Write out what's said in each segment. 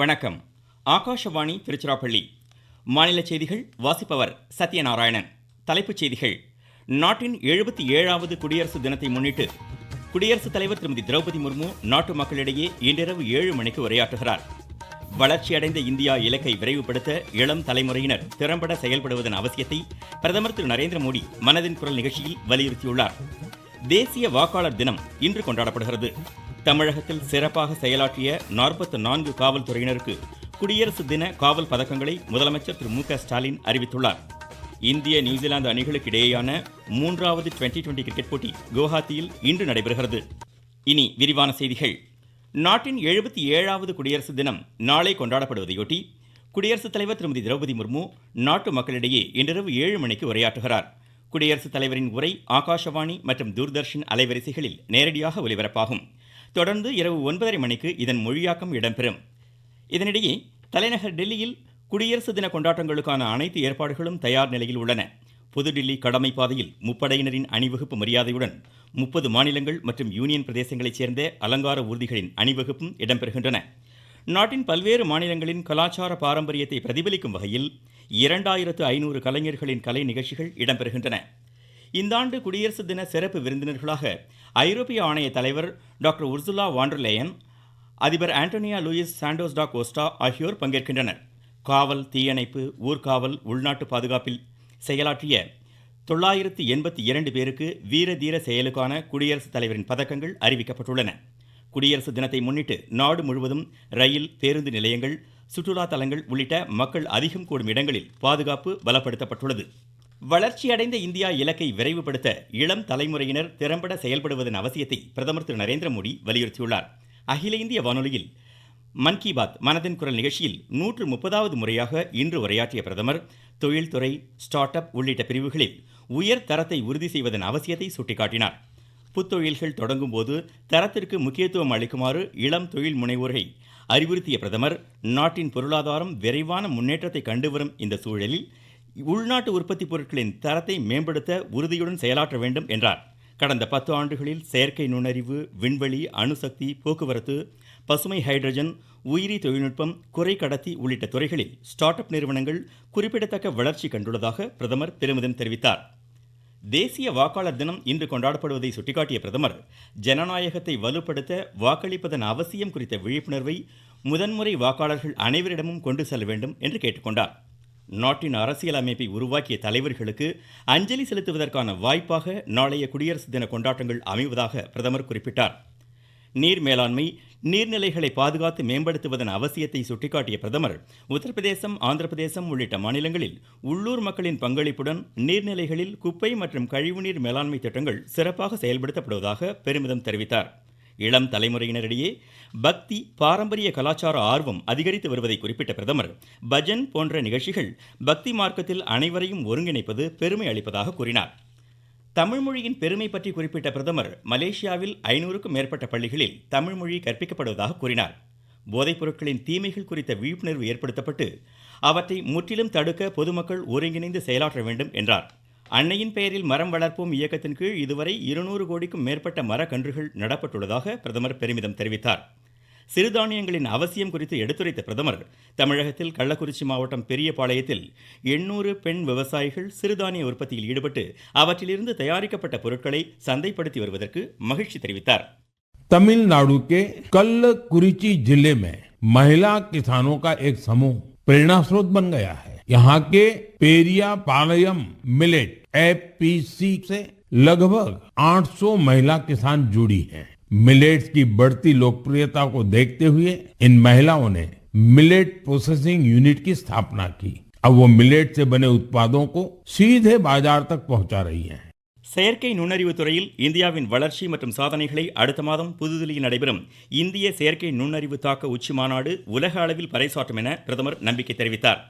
வணக்கம். ஆகாஷவாணி திருச்சிராப்பள்ளி. மாநில செய்திகள் வாசிப்பவர் சத்யநாராயணன். தலைப்புச் செய்திகள். நாட்டின் எழுபத்தி ஏழாவது குடியரசு தினத்தை முன்னிட்டு குடியரசுத் தலைவர் திருமதி திரௌபதி முர்மு நாட்டு மக்களிடையே இன்றிரவு ஏழு மணிக்கு உரையாற்றுகிறார். வளர்ச்சியடைந்த இந்தியா இலக்கை விரைவுபடுத்த இளம் தலைமுறையினர் திறம்பட செயல்படுவதன் அவசியத்தை பிரதமர் திரு நரேந்திர மோடி மனதின் குரல் நிகழ்ச்சியில் வலியுறுத்தியுள்ளார். தேசிய வாக்காளர் தினம் இன்று கொண்டாடப்படுகிறது. தமிழகத்தில் சிறப்பாக செயலாற்றிய நாற்பத்தி நான்கு காவல்துறையினருக்கு குடியரசு தின காவல் பதக்கங்களை முதலமைச்சர் திரு மு ஸ்டாலின் அறிவித்துள்ளார். இந்திய நியூசிலாந்து அணிகளுக்கு இடையேயான மூன்றாவது டுவெண்டி டுவெண்டி கிரிக்கெட் போட்டி குவஹாத்தியில் இன்று நடைபெறுகிறது. இனி விரிவான செய்திகள். நாட்டின் எழுபத்தி ஏழாவது குடியரசு தினம் நாளை கொண்டாடப்படுவதையொட்டி குடியரசுத் தலைவர் திருமதி திரௌபதி முர்மு நாட்டு மக்களிடையே இன்றிரவு ஏழு மணிக்கு உரையாற்றுகிறார். குடியரசுத் தலைவரின் உரை ஆகாஷவாணி மற்றும் தூர்தர்ஷன் அலைவரிசைகளில் நேரடியாக ஒலிபரப்பாகும். தொடர்ந்து இரவு ஒன்பதரை மணிக்கு இதன் மொழியாக்கம் இடம்பெறும். இதனிடையே தலைநகர் டெல்லியில் குடியரசு தின கொண்டாட்டங்களுக்கான அனைத்து ஏற்பாடுகளும் தயார் நிலையில் உள்ளன. புதுடில்லி கடமை பாதையில் முப்படையினரின் அணிவகுப்பு மரியாதையுடன் முப்பது மாநிலங்கள் மற்றும் யூனியன் பிரதேசங்களைச் சேர்ந்த அலங்கார ஊர்திகளின் அணிவகுப்பும் இடம்பெறுகின்றன. நாட்டின் பல்வேறு மாநிலங்களின் கலாச்சார பாரம்பரியத்தை பிரதிபலிக்கும் வகையில் இரண்டாயிரத்து ஐநூறு கலைஞர்களின் கலை நிகழ்ச்சிகள் இடம்பெறுகின்றன. இந்த ஆண்டு குடியரசு தின சிறப்பு விருந்தினர்களாக ஐரோப்பிய ஆணைய தலைவர் doctor Ursula von der Leyen அதிபர் Antonio Luis Santos da Costa ஆகியோர் பங்கேற்கின்றனர். காவல் தீயணைப்பு ஊர்காவல் உள்நாட்டு பாதுகாப்பில் செயலாற்றிய தொள்ளாயிரத்து எண்பத்தி இரண்டு பேருக்கு வீர தீர செயலுக்கான குடியரசுத் தலைவரின் பதக்கங்கள் அறிவிக்கப்பட்டுள்ளன. குடியரசு தினத்தை முன்னிட்டு நாடு முழுவதும் ரயில் பேருந்து நிலையங்கள் சுற்றுலா தலங்கள் உள்ளிட்ட மக்கள் அதிகம் கூடும் இடங்களில் பாதுகாப்பு பலப்படுத்தப்பட்டுள்ளது. வளர்ச்சியடைந்த இந்தியா இலக்கை விரைவுபடுத்த இளம் தலைமுறையினர் திறம்பட செயல்படுவதன் அவசியத்தை பிரதமர் திரு. நரேந்திர மோடி வலியுறுத்தியுள்ளார். அகில இந்திய வானொலியில் மன் கி பாத் மனதின் குரல் நிகழ்ச்சியில் நூற்று முப்பதாவது முறையாக இன்று உரையாற்றிய பிரதமர் தொழில்துறை ஸ்டார்ட் அப் உள்ளிட்ட பிரிவுகளில் உயர் தரத்தை உறுதி செய்வதன் அவசியத்தை சுட்டிக்காட்டினார். புத்தொழில்கள் தொடங்கும் போது தரத்திற்கு முக்கியத்துவம் அளிக்குமாறு இளம் தொழில் முனைவோரை அறிவுறுத்திய பிரதமர் நாட்டின் பொருளாதாரம் விரைவான முன்னேற்றத்தை கண்டுவரும் இந்த சூழலில் உள்நாட்டு உற்பத்தி பொருட்களின் தரத்தை மேம்படுத்த உறுதியுடன் செயலாற்ற வேண்டும் என்றார். கடந்த பத்து ஆண்டுகளில் செயற்கை நுண்ணறிவு விண்வெளி அணுசக்தி போக்குவரத்து பசுமை ஹைட்ரஜன் உயிரி தொழில்நுட்பம் குறை கடத்தி உள்ளிட்ட துறைகளில் ஸ்டார்ட் அப் நிறுவனங்கள் குறிப்பிடத்தக்க வளர்ச்சி கண்டுள்ளதாக பிரதமர் பெருமிதம் தெரிவித்தார். தேசிய வாக்காளர் தினம் இன்று கொண்டாடப்படுவதை சுட்டிக்காட்டிய பிரதமர் ஜனநாயகத்தை வலுப்படுத்த வாக்களிப்பதன் அவசியம் குறித்த விழிப்புணர்வை முதன்முறை வாக்காளர்கள் அனைவரிடமும் கொண்டு செல்ல வேண்டும் என்று கேட்டுக்கொண்டார். நாட்டின் அரசியல் அமைப்பை உருவாக்கிய தலைவர்களுக்கு அஞ்சலி செலுத்துவதற்கான வாய்ப்பாக நாளைய குடியரசு தின கொண்டாட்டங்கள் அமைவதாக பிரதமர் குறிப்பிட்டார். நீர் மேலாண்மை நீர்நிலைகளை பாதுகாத்து மேம்படுத்துவதன் அவசியத்தை சுட்டிக்காட்டிய பிரதமர் உத்தரப்பிரதேசம் ஆந்திர பிரதேசம் உள்ளிட்ட மாநிலங்களில் உள்ளூர் மக்களின் பங்களிப்புடன் நீர்நிலைகளில் குப்பை மற்றும் கழிவுநீர் மேலாண்மை திட்டங்கள் சிறப்பாக செயல்படுத்தப்படுவதாக பெருமிதம் தெரிவித்தார். இளம் தலைமுறையினரிடையே பக்தி பாரம்பரிய கலாச்சார ஆர்வம் அதிகரித்து வருவதை குறிப்பிட்ட பிரதமர் பஜன் போன்ற நிகழ்ச்சிகள் பக்தி மார்க்கத்தில் அனைவரையும் ஒருங்கிணைப்பது பெருமை அளிப்பதாக கூறினார். தமிழ்மொழியின் பெருமை பற்றி குறிப்பிட்ட பிரதமர் மலேசியாவில் ஐநூறுக்கும் மேற்பட்ட பள்ளிகளில் தமிழ்மொழி கற்பிக்கப்படுவதாக கூறினார். போதைப் பொருட்களின் தீமைகள் குறித்த விழிப்புணர்வு ஏற்படுத்தப்பட்டு அவற்றை முற்றிலும் தடுக்க பொதுமக்கள் ஒருங்கிணைந்து செயலாற்ற வேண்டும் என்றார். அன்னையின் பெயரில் மரம் வளர்ப்போம் இயக்கத்தின் கீழ் இதுவரை இருநூறு கோடிக்கும் மேற்பட்ட மரக்கன்றுகள் நடப்பட்டுள்ளதாக பிரதமர் பெருமிதம் தெரிவித்தார் சிறுதானியங்களின் அவசியம் குறித்து எடுத்துரைத்த பிரதமர் தமிழகத்தில் கள்ளக்குறிச்சி மாவட்டம் பெரியபாளையத்தில் எண்ணூறு பெண் விவசாயிகள் சிறுதானிய உற்பத்தியில் ஈடுபட்டு அவற்றிலிருந்து தயாரிக்கப்பட்ட பொருட்களை சந்தைப்படுத்தி வருவதற்கு மகிழ்ச்சி தெரிவித்தார் तमिलनाडु के कल्लकुरिची जिले में महिला किसानों का एक समूह प्रेरणा स्रोत बन गया है यहाँ के पेरिया पालयम मिलेट एफपीसी से लगभग 800 महिला किसान जुड़ी हैं। मिलेट्स की बढ़ती लोकप्रियता को देखते हुए इन महिलाओं ने मिलेट प्रोसेसिंग यूनिट की स्थापना की अब वो मिलेट से बने उत्पादों को सीधे बाजार तक पहुंचा रही हैं। செயற்கை நுண்ணறிவு துறையில் இந்தியாவின் வளர்ச்சி மற்றும் சாதனைகளை அடுத்த மாதம் புதுதில்லியில் நடைபெறும் இந்திய செயற்கை நுண்ணறிவு தாக்க உச்சி மாநாடு உலக அளவில் பறைசாற்றும் என பிரதமர் நம்பிக்கை தெரிவித்தார்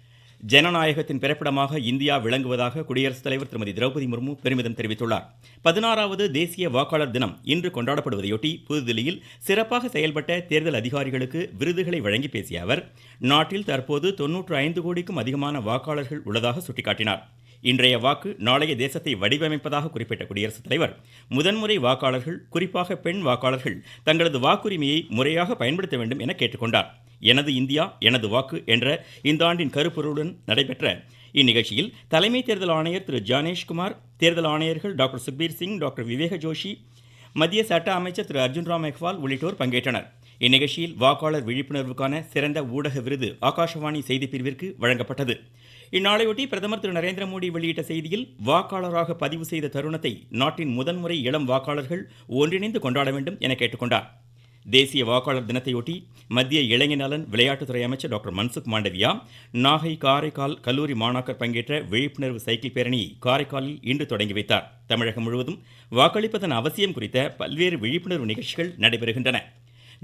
ஜனநாயகத்தின் பிறப்பிடமாக இந்தியா விளங்குவதாக குடியரசுத் தலைவர் திருமதி திரௌபதி முர்மு பெருமிதம் தெரிவித்துள்ளார். பதினாறாவது தேசிய வாக்காளர் தினம் இன்று கொண்டாடப்படுவதையொட்டி புதுதில்லியில் சிறப்பாக செயல்பட்ட தேர்தல் அதிகாரிகளுக்கு விருதுகளை வழங்கி பேசிய அவர் நாட்டில் தற்போது தொன்னூற்று ஐந்து கோடிக்கும் அதிகமான வாக்காளர்கள் உள்ளதாக சுட்டிக்காட்டினார். இன்றைய வாக்கு நாளைய தேசத்தை வடிவமைப்பதாக குறிப்பிட்ட குடியரசுத் தலைவர். முதன்முறை வாக்காளர்கள் குறிப்பாக பெண் வாக்காளர்கள் தங்களது வாக்குரிமையை முறையாக பயன்படுத்த வேண்டும் என கேட்டுக்கொண்டார். எனது இந்தியா எனது வாக்கு என்ற இந்த ஆண்டின் கருப்பொருளுடன் நடைபெற்ற இந்நிகழ்ச்சியில் தலைமை தேர்தல் ஆணையர் திரு ஜானேஷ்குமார் தேர்தல் ஆணையர்கள் டாக்டர் சுக்பீர் சிங் டாக்டர் விவேக ஜோஷி மத்திய சட்ட அமைச்சர் திரு அர்ஜுன் ராம் மெஹ்வால் உள்ளிட்டோர் பங்கேற்றனர். இந்நிகழ்ச்சியில் வாக்காளர் விழிப்புணர்வுக்கான சிறந்த ஊடக விருது ஆகாஷவாணி செய்திப்பிரிவிற்கு வழங்கப்பட்டது. இந்நாளையொட்டி பிரதமர் திரு நரேந்திர மோடி வெளியிட்ட செய்தியில் வாக்காளராக பதிவு செய்த தருணத்தை நாட்டின் முதன்முறை இளம் வாக்காளர்கள் ஒன்றிணைந்து கொண்டாட வேண்டும் என கேட்டுக்கொண்டார். தேசிய வாக்காளர் தினத்தையொட்டி மத்திய இளைஞர் நலன் விளையாட்டுத்துறை அமைச்சர் டாக்டர் மன்சுக் மாண்டவியா நாகை காரைக்கால் கல்லூரி மாணாக்கர் பங்கேற்ற விழிப்புணர்வு சைக்கிள் பேரணியை காரைக்காலில் இன்று தொடங்கி வைத்தார். தமிழகம் முழுவதும் வாக்களிப்பதன் அவசியம் குறித்த பல்வேறு விழிப்புணர்வு நிகழ்ச்சிகள் நடைபெறுகின்றன.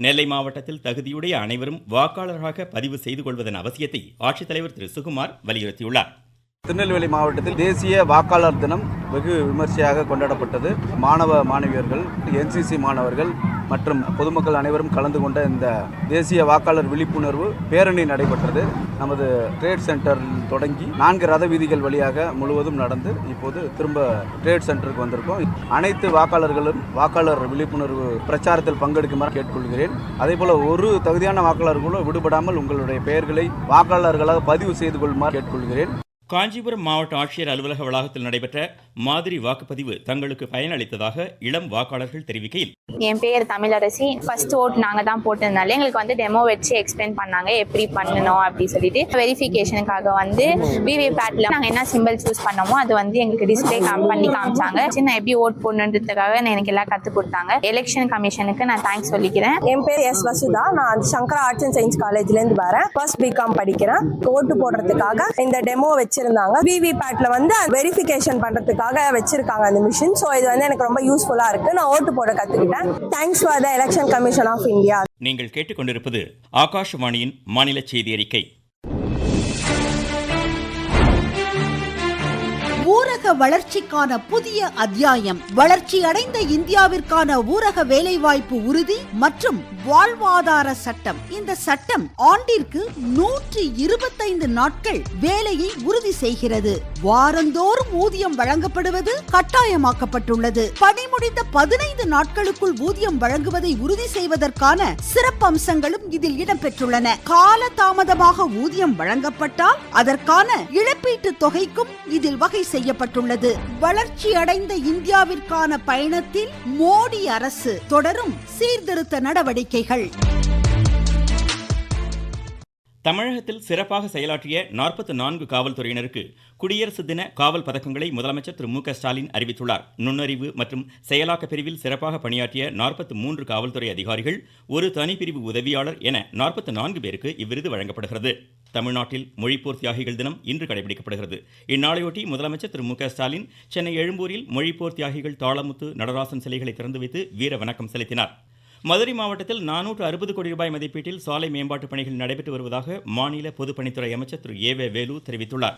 நெல்லை மாவட்டத்தில் தகுதியுடைய அனைவரும் வாக்காளராக பதிவு செய்து கொள்வதன் அவசியத்தை ஆட்சித்தலைவர் திரு சுகுமார் வலியுறுத்தியுள்ளார். திருநெல்வேலி மாவட்டத்தில் தேசிய வாக்காளர் தினம் வெகு விமர்சையாக கொண்டாடப்பட்டது. மாணவ மாணவியர்கள் என்சிசி மாணவர்கள் மற்றும் பொதுமக்கள் அனைவரும் கலந்து கொண்ட இந்த தேசிய வாக்காளர் விழிப்புணர்வு பேரணி நடைபெற்றது. நமது ட்ரேட் சென்டரில் தொடங்கி நான்கு ரத வீதிகள் வழியாக முழுவதும் நடந்து இப்போது திரும்ப ட்ரேட் சென்டருக்கு வந்திருக்கோம். அனைத்து வாக்காளர்களும் வாக்காளர் விழிப்புணர்வு பிரச்சாரத்தில் பங்கெடுக்குமாறு கேட்டுக்கொள்கிறேன். அதே போல ஒரு தகுதியான வாக்காளர்களும் விடுபடாமல் உங்களுடைய பெயர்களை வாக்காளர்களாக பதிவு செய்து கொள்ளுமாறு கேட்டுக்கொள்கிறேன். காஞ்சிபுரம் மாவட்ட ஆட்சியர் அலுவலக வளாகத்தில் நடைபெற்ற மாதிரி வாக்குப்பதிவு தங்களுக்கு பயனளித்ததாக இளம் வாக்காளர்கள் தெரிவிக்கையில் என் பேர் தமிழரசி. ஃபர்ஸ்ட் ஓட் நாங்க தான் போட்டிருந்தாலே எங்களுக்கு வந்து டெமோ வச்சு எக்ஸ்பிளைன் பண்ணாங்க. எப்படி பண்ணணும் அப்படின்னு சொல்லிட்டு வெரிஃபிகேஷனுக்காக வந்து விவி பேட்ல நாங்க என்ன சிம்பிள் சூஸ் பண்ணோமோ அது வந்து எங்களுக்கு டிஸ்பிளே பண்ணி காமிச்சாங்க. நான் எப்படி ஓட் போடணுன்றதுக்காக எனக்கு எல்லாம் கத்து கொடுத்தாங்க. எலெக்ஷன் கமிஷனுக்கு நான் தேங்க்ஸ் சொல்லிக்கிறேன். என் பேர் எஸ் வசுதா. நான் சங்கரா ஆர்ட்ஸ் அண்ட் சயின்ஸ் காலேஜ்லேருந்து வரேன். ஃபர்ஸ்ட் பிகாம் படிக்கிறேன். ஓட்டு போடுறதுக்காக இந்த டெமோ வச்சிருந்தாங்க. விவி பேட்ல வந்து வெரிஃபிகேஷன் பண்றதுக்காக வச்சிருக்காங்க அந்த மிஷின் ஸோ இது வந்து எனக்கு ரொம்ப யூஸ்ஃபுல்லா இருக்கு. நான் ஓட்டு போட கத்துக்கிட்டேன் thanks for the election commission of India நீங்கள் கேட்டுக்கொண்டிருப்பது ஆகாஷவாணியின் மாநில செய்தி அறிக்கை. ஊரக வளர்ச்சிக்கான புதிய அத்தியாயம். வளர்ச்சி அடைந்த இந்தியாவிற்கான ஊரக வேலைவாய்ப்பு உறுதி மற்றும் வாழ்வாதார சட்டம். இந்த சட்டம் ஆண்டிற்கு நூற்றி இருபத்தைந்து நாட்கள் வேலையை உறுதி செய்கிறது. வாரந்தோறும் ஊதியம் வழங்கப்படுவது கட்டாயமாக்கப்பட்டுள்ளது. பணி முடிந்த பதினைந்து நாட்களுக்குள் ஊதியம் வழங்குவதை உறுதி செய்வதற்கான சிறப்பம்சங்களும் இதில் இடம்பெற்றுள்ளன. கால தாமதமாக ஊதியம் வழங்கப்பட்டால் அதற்கான இழப்பீட்டு தொகைக்கும் இதில் வகை செய்யப்பட்டுள்ளது. வளர்ச்சி அடைந்த இந்தியாவிற்கான பயணத்தில் மோடி அரசு தொடரும் சீர்திருத்த நடவடிக்கைகள். தமிழகத்தில் சிறப்பாக செயலாற்றிய நாற்பத்தி நான்கு காவல்துறையினருக்கு குடியரசு தின காவல் பதக்கங்களை முதலமைச்சர் திரு மு க ஸ்டாலின் அறிவித்துள்ளார். நுண்ணறிவு மற்றும் செயலாக்க பிரிவில் சிறப்பாக பணியாற்றிய நாற்பத்தி மூன்று காவல்துறை அதிகாரிகள் ஒரு தனிப்பிரிவு உதவியாளர் என நாற்பத்தி நான்கு பேருக்கு இவ்விருது வழங்கப்படுகிறது. தமிழ்நாட்டில் மொழிப்போர் தியாகிகள் தினம் இன்று கடைபிடிக்கப்படுகிறது. இந்நாளையொட்டி முதலமைச்சர் திரு மு ஸ்டாலின் சென்னை எழும்பூரில் மொழிப்போர் தியாகிகள் தாளமுத்து நடராசன் சிலைகளை திறந்து வைத்து வீர வணக்கம் செலுத்தினார். மதுரை மாவட்டத்தில் நானூற்று அறுபது கோடி ரூபாய் மதிப்பீட்டில் சாலை மேம்பாட்டு பணிகள் நடைபெற்று வருவதாக மாநில பொதுப்பணித்துறை அமைச்சர் திரு ஏ வே வேலு தெரிவித்துள்ளார்.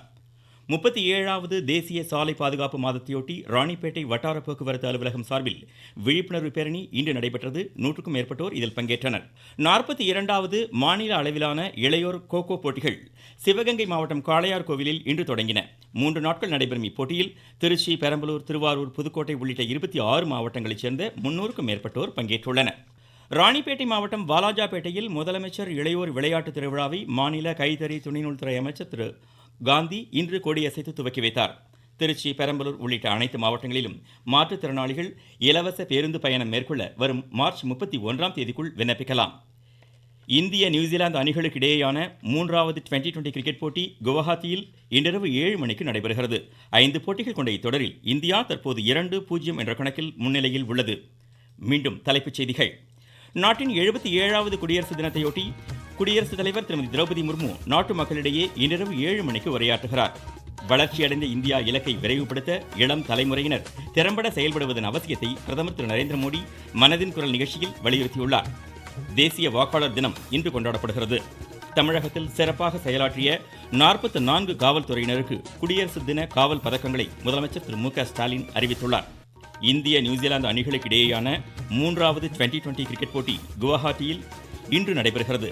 முப்பத்தி ஏழாவது தேசிய சாலை பாதுகாப்பு மாதத்தையொட்டி ராணிப்பேட்டை வட்டார போக்குவரத்து அலுவலகம் சார்பில் விழிப்புணர்வு பேரணி இன்று நடைபெற்றது. நூற்றுக்கும் மேற்பட்டோர் இதில் பங்கேற்றனர். நாற்பத்தி இரண்டாவது மாநில அளவிலான இளையோர் கோகோ போட்டிகள் சிவகங்கை மாவட்டம் காளையார் கோவிலில் இன்று தொடங்கின. மூன்று நாட்கள் நடைபெறும் இப்போட்டியில் திருச்சி பெரம்பலூர் திருவாரூர் புதுக்கோட்டை உள்ளிட்ட இருபத்தி ஆறு மாவட்டங்களைச் சேர்ந்த முன்னூறுக்கும் மேற்பட்டோர் பங்கேற்றுள்ளனர். ராணிப்பேட்டை மாவட்டம் வாலாஜாபேட்டையில் முதலமைச்சர் இளையோர் விளையாட்டு திருவிழாவை மாநில கைத்தறி துணிநூல்துறை அமைச்சர் திரு காந்தி இன்று கொடியசைத்து துவக்கி வைத்தார். திருச்சி பெரம்பலூர் உள்ளிட்ட அனைத்து மாவட்டங்களிலும் மாற்றுத்திறனாளிகள் இலவச பேருந்து பயணம் மேற்கொள்ள வரும் மார்ச் முப்பத்தி ஒன்றாம் தேதிக்குள் விண்ணப்பிக்கலாம். இந்திய நியூசிலாந்து அணிகளுக்கு இடையேயான மூன்றாவது டுவெண்டி டுவெண்டி கிரிக்கெட் போட்டி குவஹாத்தியில் இன்றிரவு ஏழு மணிக்கு நடைபெறுகிறது. ஐந்து போட்டிகள் கொண்ட இத்தொடரில் இந்தியா தற்போது இரண்டு பூஜ்ஜியம் என்ற கணக்கில் முன்னிலையில் உள்ளது. மீண்டும் தலைப்புச் செய்திகள். நாட்டின் எழுபத்தி ஏழாவது குடியரசு தினத்தையொட்டி குடியரசுத் தலைவர் திருமதி திரௌபதி முர்மு நாட்டு மக்களிடையே இன்றிரவு ஏழு மணிக்கு உரையாற்றுகிறார். வளர்ச்சியடைந்த இந்தியா இலக்கை விரைவுபடுத்த இளம் தலைமுறையினர் திறம்பட செயல்படுவதன் அவசியத்தை பிரதமர் திரு நரேந்திர மோடி மனதின் குரல் நிகழ்ச்சியில் வலியுறுத்தியுள்ளார். தேசிய வாக்காளர் தினம் இன்று கொண்டாடப்படுகிறது. தமிழகத்தில் சிறப்பாக செயலாற்றிய நாற்பத்தி நான்கு காவல்துறையினருக்கு குடியரசு தின காவல் பதக்கங்களை முதலமைச்சர் திரு மு க ஸ்டாலின் அறிவித்துள்ளார். இந்திய நியூசிலாந்து அணிகளுக்கு இடையேயான மூன்றாவது டுவெண்டி டுவெண்டி கிரிக்கெட் போட்டி குவஹாத்தியில் இன்று நடைபெறுகிறது.